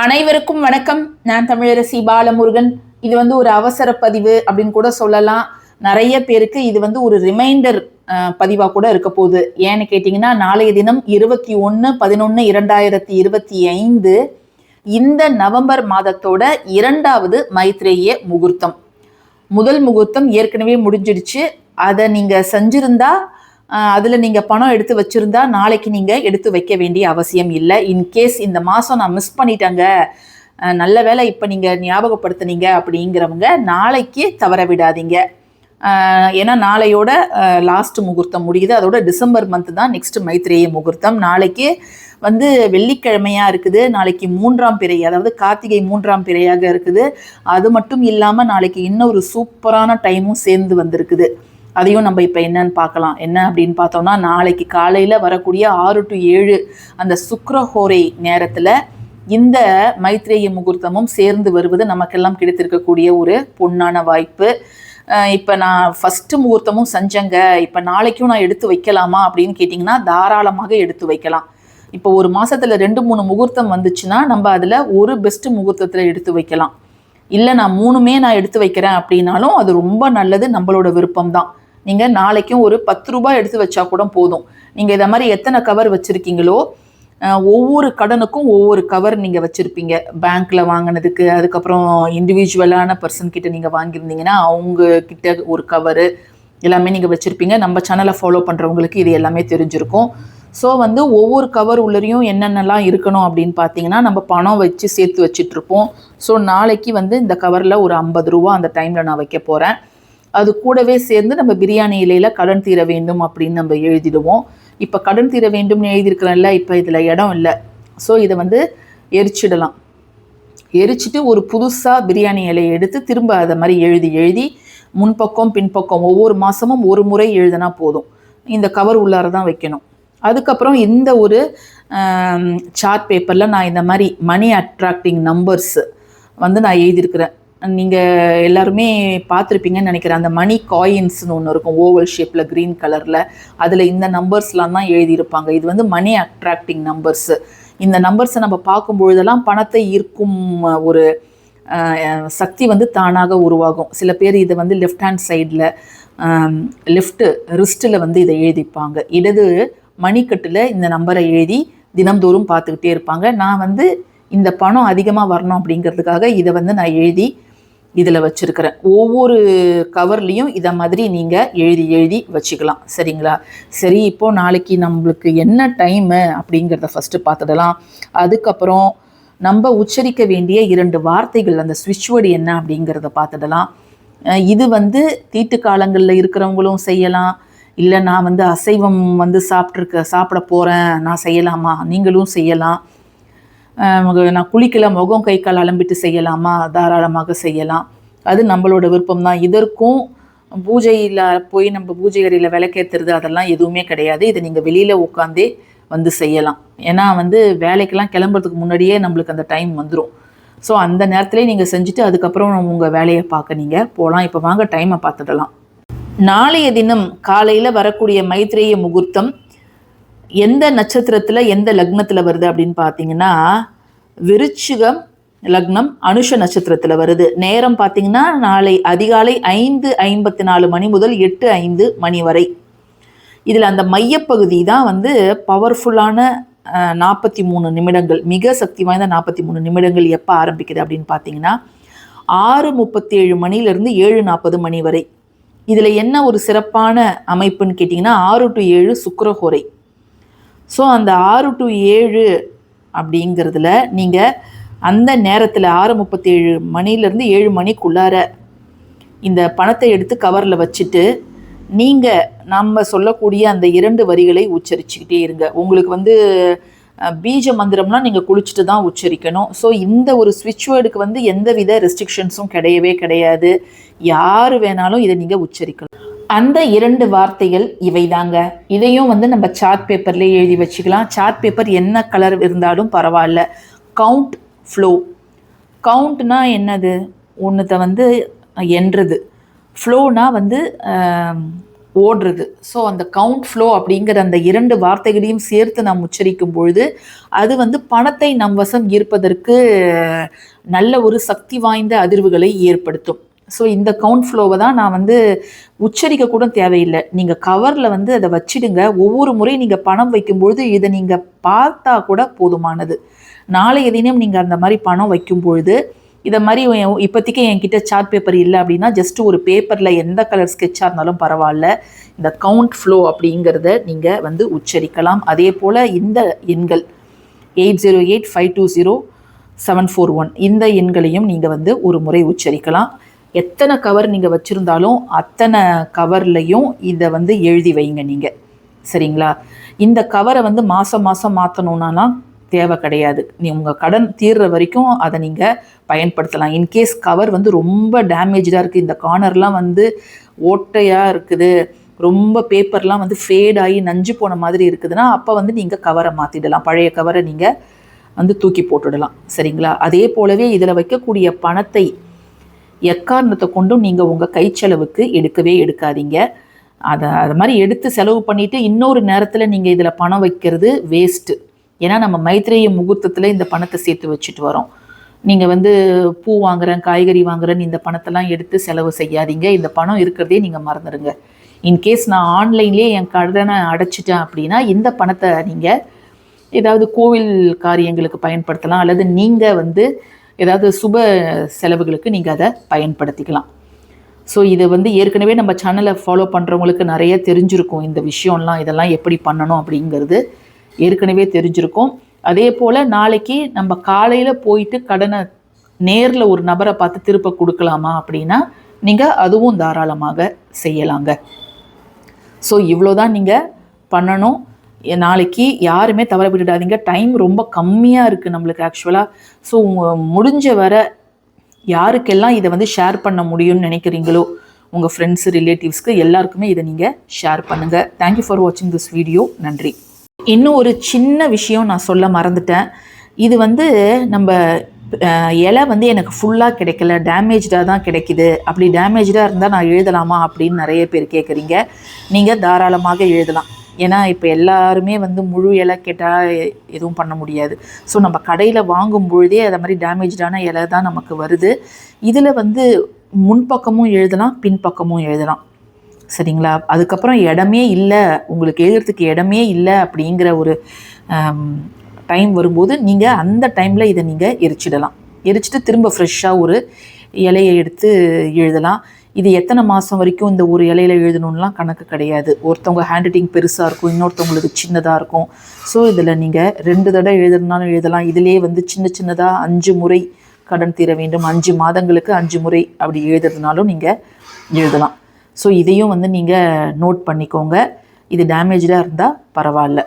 அனைவருக்கும் வணக்கம். நான் தமிழரசி பாலமுருகன். இது வந்து ஒரு அவசர பதிவு அப்படின்னு கூட சொல்லலாம். நிறைய பேருக்கு இது வந்து ஒரு ரிமைண்டர் பதிவாக கூட இருக்க போகுது. ஏன்னு கேட்டிங்கன்னா நாளைய தினம் இருபத்தி ஒன்று பதினொன்று இரண்டாயிரத்தி இருபத்தி ஐந்து இந்த நவம்பர் மாதத்தோட இரண்டாவது மைத்ரேய முகூர்த்தம். முதல் முகூர்த்தம் ஏற்கனவே முடிஞ்சிடுச்சு. அதை நீங்கள் செஞ்சிருந்தா அதில் நீங்கள் பணம் எடுத்து வச்சுருந்தா நாளைக்கு நீங்கள் எடுத்து வைக்க வேண்டிய அவசியம் இல்லை. இன்கேஸ் இந்த மாதம் நான் மிஸ் பண்ணிட்டேங்க நல்ல வேலை இப்போ நீங்கள் ஞாபகப்படுத்துனீங்க அப்படிங்கிறவங்க நாளைக்கு தவற விடாதீங்க. ஏன்னா நாளையோட லாஸ்ட் முகூர்த்தம் முடியுது. அதோட டிசம்பர் மந்த் தான் நெக்ஸ்ட் மைத்ரேய முகூர்த்தம். நாளைக்கு வந்து வெள்ளிக்கிழமையாக இருக்குது. நாளைக்கு மூன்றாம் பிறை அதாவது கார்த்திகை மூன்றாம் பிறையாக இருக்குது. அது மட்டும் இல்லாமல் நாளைக்கு இன்னொரு சூப்பரான டைமும் சேர்ந்து வந்திருக்குது. அதையும் நம்ம இப்போ என்னன்னு பார்க்கலாம். என்ன அப்படின்னு பார்த்தோம்னா நாளைக்கு காலையில் வரக்கூடிய ஆறு டு ஏழு அந்த சுக்ரஹோரை நேரத்தில் இந்த மைத்ரேய முகூர்த்தமும் சேர்ந்து வருவது நமக்கெல்லாம் கிடைத்திருக்கக்கூடிய ஒரு பொன்னான வாய்ப்பு. இப்போ நான் ஃபஸ்ட்டு முகூர்த்தமும் செஞ்சேங்க. இப்போ நாளைக்கும் நான் எடுத்து வைக்கலாமா அப்படின்னு கேட்டிங்கன்னா தாராளமாக எடுத்து வைக்கலாம். இப்போ ஒரு மாதத்தில் ரெண்டு மூணு முகூர்த்தம் வந்துச்சுன்னா நம்ம அதில் ஒரு பெஸ்ட்டு முகூர்த்தத்தில் எடுத்து வைக்கலாம். இல்லை நான் மூணுமே நான் எடுத்து வைக்கிறேன் அப்படின்னாலும் அது ரொம்ப நல்லது நம்மளோட விருப்பம் தான் நீங்கள் நாளைக்கும் ஒரு பத்து ரூபாய் எடுத்து வச்சா கூட போதும். நீங்கள் இதை மாதிரி எத்தனை கவர் வச்சுருக்கீங்களோ ஒவ்வொரு கடனுக்கும் ஒவ்வொரு கவர் நீங்கள் வச்சுருப்பீங்க. பேங்க்கில் வாங்கினதுக்கு அதுக்கப்புறம் இண்டிவிஜுவலான பர்சன் கிட்ட நீங்கள் வாங்கியிருந்தீங்கன்னா அவங்க கிட்ட ஒரு கவரு எல்லாமே நீங்கள் வச்சுருப்பீங்க. நம்ம சேனலை ஃபாலோ பண்ணுறவங்களுக்கு இது எல்லாமே தெரிஞ்சிருக்கும். ஸோ வந்து ஒவ்வொரு கவர் உள்ளரையும் என்னென்னலாம் இருக்கணும் அப்படின்னு பார்த்தீங்கன்னா நம்ம பணம் வச்சு சேர்த்து வச்சிட்ருப்போம் ஸோ நாளைக்கு வந்து இந்த கவரில் ஒரு ஐம்பது ரூபா அந்த டைமில் நான் வைக்க போகிறேன் அது கூடவே சேர்ந்து நம்ம பிரியாணி இலையில் கடன் தீர வேண்டும் அப்படின்னு நம்ம எழுதிடுவோம். இப்போ கடன் தீர வேண்டும்னு எழுதியிருக்கிறோம்ல இப்போ இதில் இடம் இல்லை. ஸோ இதை வந்து எரிச்சிடலாம். எரிச்சிட்டு ஒரு புதுசாக பிரியாணி இலையை எடுத்து திரும்ப அதை மாதிரி எழுதி எழுதி முன்பக்கம் பின்பக்கம் ஒவ்வொரு மாதமும் ஒரு முறை எழுதினா போதும். இந்த கவர் உள்ளார தான் வைக்கணும். அதுக்கப்புறம் இந்த ஒரு சார்ட் பேப்பரில் நான் இந்த மாதிரி மணி அட்ராக்டிங் நம்பர்ஸ் வந்து நான் எழுதியிருக்கிறேன். நீங்கள் எல்லாருமே பார்த்துருப்பீங்கன்னு நினைக்கிறேன். அந்த மணி காயின்ஸ்னு ஒன்று இருக்கும். ஓவல் ஷேப்பில் க்ரீன் கலரில் அதில் இந்த நம்பர்ஸ்லாம் தான் எழுதியிருப்பாங்க. இது வந்து மணி அட்ராக்டிங் நம்பர்ஸு இந்த நம்பர்ஸை நம்ம பார்க்கும்பொழுதெல்லாம் பணத்தை ஈர்க்கும் ஒரு சக்தி வந்து தானாக உருவாகும். சில பேர் இதை வந்து லெஃப்ட் ஹேண்ட் சைடில் லெஃப்ட்டு ரிஸ்ட்டில் வந்து இதை எழுதிப்பாங்க. இடது மணிக்கட்டில் இந்த நம்பரை எழுதி தினம்தோறும் பார்த்துக்கிட்டே இருப்பாங்க. நான் வந்து இந்த பணம் அதிகமாக வரணும் அப்படிங்கிறதுக்காக இதை வந்து நான் எழுதி இதில் வச்சுருக்கிறேன். ஒவ்வொரு கவர்லேயும் இதை மாதிரி நீங்கள் எழுதி எழுதி வச்சுக்கலாம். சரிங்களா? சரி இப்போது நாளைக்கு நம்மளுக்கு என்ன டைமு அப்படிங்கிறத ஃபஸ்ட்டு பார்த்துடலாம். அதுக்கப்புறம் நம்ம உச்சரிக்க வேண்டிய இரண்டு வார்த்தைகள் அந்த ஸ்விட்ச் வேர்டு என்ன அப்படிங்கிறத பார்த்துடலாம். இது வந்து தீட்டு காலங்களில் இருக்கிறவங்களும் செய்யலாம். இல்லை நான் வந்து அசைவம் வந்து சாப்பிட்ருக்க சாப்பிட போகிறேன் நான் செய்யலாமா? நீங்களும் செய்யலாம். நான் குளிக்கல முகம் கை கால் அலம்பிட்டு செய்யலாமா? தாராளமாக செய்யலாம். அது நம்மளோட விருப்பம் தான் இதற்கும் பூஜையில் போய் நம்ம பூஜை அறையில் விளக்கேற்றுறது அதெல்லாம் எதுவுமே கிடையாது. இதை நீங்கள் வெளியில் உட்காந்தே வந்து செய்யலாம். ஏன்னா வந்து வேலைக்கெல்லாம் கிளம்புறதுக்கு முன்னாடியே நம்மளுக்கு அந்த டைம் வந்துடும் ஸோ அந்த நேரத்திலே நீங்கள் செஞ்சுட்டு அதுக்கப்புறம் உங்கள் வேலையை பார்க்க நீங்கள் போகலாம் இப்போ வாங்க டைமை பார்த்துடலாம். நாளைய தினம் காலையில் வரக்கூடிய மைத்ரேய முகூர்த்தம் எந்த நட்சத்திரத்தில் எந்த லக்னத்தில் வருது அப்படின்னு பார்த்தீங்கன்னா விருச்சிகம் லக்னம் அனுஷ நட்சத்திரத்தில் வருது. நேரம் பார்த்தீங்கன்னா நாளை அதிகாலை ஐந்து ஐம்பத்தி நாலு மணி முதல் எட்டு ஐந்து மணி வரை. இதில் அந்த மையப்பகுதி தான் வந்து பவர்ஃபுல்லான நாற்பத்தி மூணு நிமிடங்கள் மிக சக்தி வாய்ந்த நாற்பத்தி மூணு நிமிடங்கள் எப்போ ஆரம்பிக்குது அப்படின்னு பார்த்தீங்கன்னா ஆறு முப்பத்தி ஏழு மணிலேருந்து ஏழு நாற்பது மணி வரை. இதில் என்ன ஒரு சிறப்பான அமைப்புன்னு கேட்டிங்கன்னா ஆறு டு ஏழு சுக்கரஹோரை ஸோ அந்த ஆறு டு ஏழு அப்படிங்கிறதுல நீங்கள் அந்த நேரத்தில் ஆறு முப்பத்தி ஏழு மணிலேருந்து ஏழு மணிக்குள்ளார இந்த பணத்தை எடுத்து கவரில் வச்சுட்டு நீங்கள் நம்ம சொல்லக்கூடிய அந்த இரண்டு வரிகளை உச்சரிச்சுக்கிட்டே இருங்க. உங்களுக்கு வந்து பீஜ மந்திரம்லாம் நீங்கள் குளிச்சுட்டு தான் உச்சரிக்கணும். ஸோ இந்த ஒரு ஸ்விட்ச் வேர்டுக்கு வந்து எந்தவித ரெஸ்ட்ரிக்ஷன்ஸும் கிடையவே கிடையாது. யார் வேணாலும் இதை நீங்கள் உச்சரிக்கலாம். அந்த இரண்டு வார்த்தைகள் இவைதாங்க. இதையும் வந்து நம்ம சார்ட் பேப்பர்லேயே எழுதி வச்சுக்கலாம். சார்ட் பேப்பர் என்ன கலர் இருந்தாலும் பரவாயில்ல. கவுண்ட் ஃப்ளோ கவுண்ட்னா என்னது? ஒன்றத்தை வந்து எண்றது ஃப்ளோனா வந்து ஓடுறது. ஸோ அந்த கவுண்ட் ஃப்ளோ அப்படிங்கிற அந்த இரண்டு வார்த்தைகளையும் சேர்த்து நாம் உச்சரிக்கும் பொழுது அது வந்து பணத்தை நம் வசம் ஈர்ப்பதற்கு நல்ல ஒரு சக்தி வாய்ந்த அதிர்வுகளை ஏற்படுத்தும். ஸோ இந்த கவுண்ட் ஃப்ளோவை தான் நான் வந்து உச்சரிக்க கூட தேவையில்லை. நீங்கள் கவரில் வந்து அதை வச்சிடுங்க. ஒவ்வொரு முறை நீங்கள் பணம் வைக்கும்பொழுது இதை நீங்கள் பார்த்தா கூட போதுமானது. நாளைய தினம் நீங்கள் அந்த மாதிரி பணம் வைக்கும் பொழுது இதை மாதிரி என்- இப்போதைக்கு என்கிட்ட சார்ட் பேப்பர் இல்லை அப்படின்னா ஜஸ்ட் ஒரு பேப்பரில் எந்த கலர் ஸ்கெட்சாக இருந்தாலும் பரவாயில்ல. இந்த கவுண்ட் ஃப்ளோ அப்படிங்கிறத நீங்கள் வந்து உச்சரிக்கலாம். அதே போல் இந்த எண்கள் eight zero eight five two zero seven four one இந்த எண்களையும் நீங்கள் வந்து ஒரு முறை உச்சரிக்கலாம். எத்தனை கவர் நீங்கள் வச்சுருந்தாலும் அத்தனை கவர்லையும் இதை வந்து எழுதி வைங்க நீங்கள் சரிங்களா? இந்த கவரை வந்து மாதம் மாதம் மாற்றணுன்னாலாம் தேவை கிடையாது. நீ உங்கள் கடன் தீர்ற வரைக்கும் அதை நீங்கள் பயன்படுத்தலாம். இன்கேஸ் கவர் வந்து ரொம்ப டேமேஜாக இருக்குது இந்த கார்னர்லாம் வந்து ஓட்டையாக இருக்குது ரொம்ப பேப்பர்லாம் வந்து ஃபேட் ஆகி நஞ்சு போன மாதிரி இருக்குதுன்னா அப்போ வந்து நீங்கள் கவரை மாற்றிடலாம் பழைய கவரை நீங்கள் வந்து தூக்கி போட்டுடலாம். சரிங்களா? அதே போலவே இதில் வைக்கக்கூடிய பணத்தை எக்காரணத்தை கொண்டும் நீங்கள் உங்கள் கை செலவுக்கு எடுக்கவே எடுக்காதீங்க. அதை அது மாதிரி எடுத்து செலவு பண்ணிவிட்டு இன்னொரு நேரத்தில் நீங்கள் இதில் பணம் வைக்கிறது வேஸ்ட்டு ஏன்னா நம்ம மைத்ரேய முகூர்த்தத்தில் இந்த பணத்தை சேர்த்து வச்சுட்டு வரோம். நீங்கள் வந்து பூ வாங்குறேன் காய்கறி வாங்குறேன்னு இந்த பணத்தெல்லாம் எடுத்து செலவு செய்யாதீங்க. இந்த பணம் இருக்கிறதே நீங்கள் மறந்துடுங்க. இன்கேஸ் நான் ஆன்லைன்லேயே என் கடனை அடைச்சிட்டேன் அப்படின்னா இந்த பணத்தை நீங்கள் ஏதாவது கோவில் காரியங்களுக்கு பயன்படுத்தலாம். அல்லது நீங்கள் வந்து ஏதாவது சுப செலவுகளுக்கு நீங்கள் அதை பயன்படுத்திக்கலாம். ஸோ இதை வந்து ஏற்கனவே நம்ம சேனலை ஃபாலோ பண்ணுறவங்களுக்கு நிறைய தெரிஞ்சிருக்கும். இந்த விஷயம்லாம் இதெல்லாம் எப்படி பண்ணணும் அப்படிங்கிறது ஏற்கனவே தெரிஞ்சிருக்கும். அதே போல் நாளைக்கு நம்ம காலையில் போயிட்டு கடனை நேரில் ஒரு நபரை பார்த்து திருப்ப கொடுக்கலாமா அப்படின்னா நீங்கள் அதுவும் தாராளமாக செய்யலாங்க. ஸோ இவ்வளோ தான் நீங்கள் பண்ணணும். நாளைக்கு யாருமே தவற விட்டுடாதீங்க. டைம் ரொம்ப கம்மியாக இருக்குது நம்மளுக்கு ஆக்சுவலாக ஸோ முடிஞ்ச வர யாருக்கெல்லாம் இதை வந்து ஷேர் பண்ண முடியும்னு நினைக்கிறீங்களோ உங்கள் ஃப்ரெண்ட்ஸு ரிலேட்டிவ்ஸ்க்கு எல்லாருக்குமே இதை நீங்கள் ஷேர் பண்ணுங்கள் தேங்க்யூ ஃபார் வாட்சிங் திஸ் வீடியோ நன்றி. இன்னும் ஒரு சின்ன விஷயம் நான் சொல்ல மறந்துட்டேன். இது வந்து நம்ம இலை வந்து எனக்கு ஃபுல்லாக கிடைக்கல. டேமேஜ்டாக தான் கிடைக்குது. அப்படி டேமேஜ்டாக இருந்தால் நான் எழுதலாமா அப்படின்னு நிறைய பேர் கேட்குறீங்க நீங்கள் தாராளமாக எழுதலாம். ஏன்னா இப்போ எல்லாருமே வந்து முழு இலை கேட்டால் எதுவும் பண்ண முடியாது. ஸோ நம்ம கடையில் வாங்கும் பொழுதே அதை மாதிரி டேமேஜான இலை தான் நமக்கு வருது. இதில் வந்து முன்பக்கமும் எழுதலாம் பின்பக்கமும் எழுதலாம். சரிங்களா? அதுக்கப்புறம் இடமே இல்லை உங்களுக்கு எழுதுறதுக்கு இடமே இல்லை அப்படிங்கிற ஒரு டைம் வரும்போது நீங்கள் அந்த டைமில் இதை நீங்கள் எரிச்சிடலாம். எரிச்சிட்டு திரும்ப ஃப்ரெஷ்ஷாக ஒரு இலையை எடுத்து எழுதலாம். இது எத்தனை மாதம் வரைக்கும் இந்த ஒரு இலையில எழுதணும்லாம் கணக்கு கிடையாது. ஒருத்தவங்க ஹேண்ட் ரைட்டிங் பெருசாக இருக்கும் இன்னொருத்தவங்களுக்கு சின்னதாக இருக்கும். ஸோ இதில் நீங்கள் ரெண்டு தடவை எழுதுனாலும் எழுதலாம். இதிலே வந்து சின்ன சின்னதாக அஞ்சு முறை கடன் தீர வேண்டும். அஞ்சு மாதங்களுக்கு அஞ்சு முறை அப்படி எழுதுறதுனாலும் நீங்கள் எழுதலாம். ஸோ இதையும் வந்து நீங்கள் நோட் பண்ணிக்கோங்க. இது டேமேஜாக இருந்தால் பரவாயில்ல.